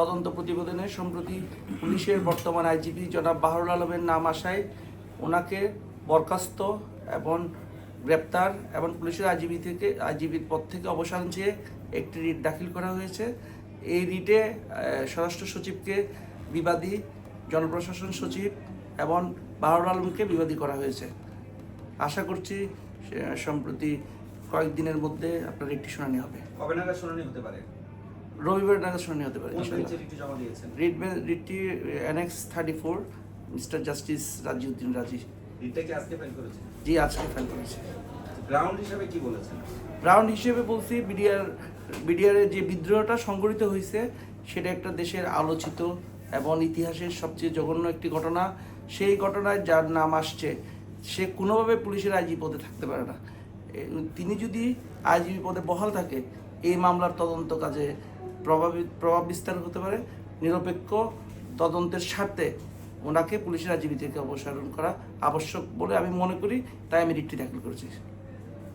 তদন্ত প্রতিবেদনে সম্প্রতি পুলিশের বর্তমান আইজিপি জনাব বাহরুল আলমের নাম আসায় ওনাকে বরখাস্ত এবং গ্রেপ্তার এবং পুলিশের আইজিবি থেকে আইজিবির পদ থেকে অবসান চেয়ে একটি রিট দাখিল করা হয়েছে। এই রিটে স্বরাষ্ট্র সচিবকে বিবাদী, জনপ্রশাসন সচিব এবং বাহরুল আলমকে বিবাদী করা হয়েছে। আশা করছি সম্প্রতি কয়েকদিনের মধ্যে আপনার একটি শুনানি হবে। কবে নাগাদ শুনানি হতে পারে? রবিবার নাগাদ শুনানি হতে পারে রিটটি জমা writ রিটটি NX thirty four mister justice Raziuddin Razi. আজকে জি আজকে ফাইল করেছে। গ্রাউন্ড হিসাবে কি বলেছেন? রাউন্ড হিসেবে বলছি বিডিআর বিডিআরের যে বিদ্রোহটা সংঘটিত হয়েছে সেটা একটা দেশের আলোচিত এবং ইতিহাসের সবচেয়ে জঘন্য একটি ঘটনা। সেই ঘটনায় যার নাম আসছে সে কোনোভাবে পুলিশের আইজি পদে থাকতে পারে না। তিনি যদি আইজিপি পদে বহাল থাকে এই মামলার তদন্ত কাজে প্রভাবিত প্রভাব বিস্তার হতে পারে, নিরপেক্ষ তদন্তের স্বার্থে ওনাকে পুলিশের আজীবী থেকে অপসারণ করা আবশ্যক বলে আমি মনে করি, তাই আমি রিটটি দাখিল করেছি।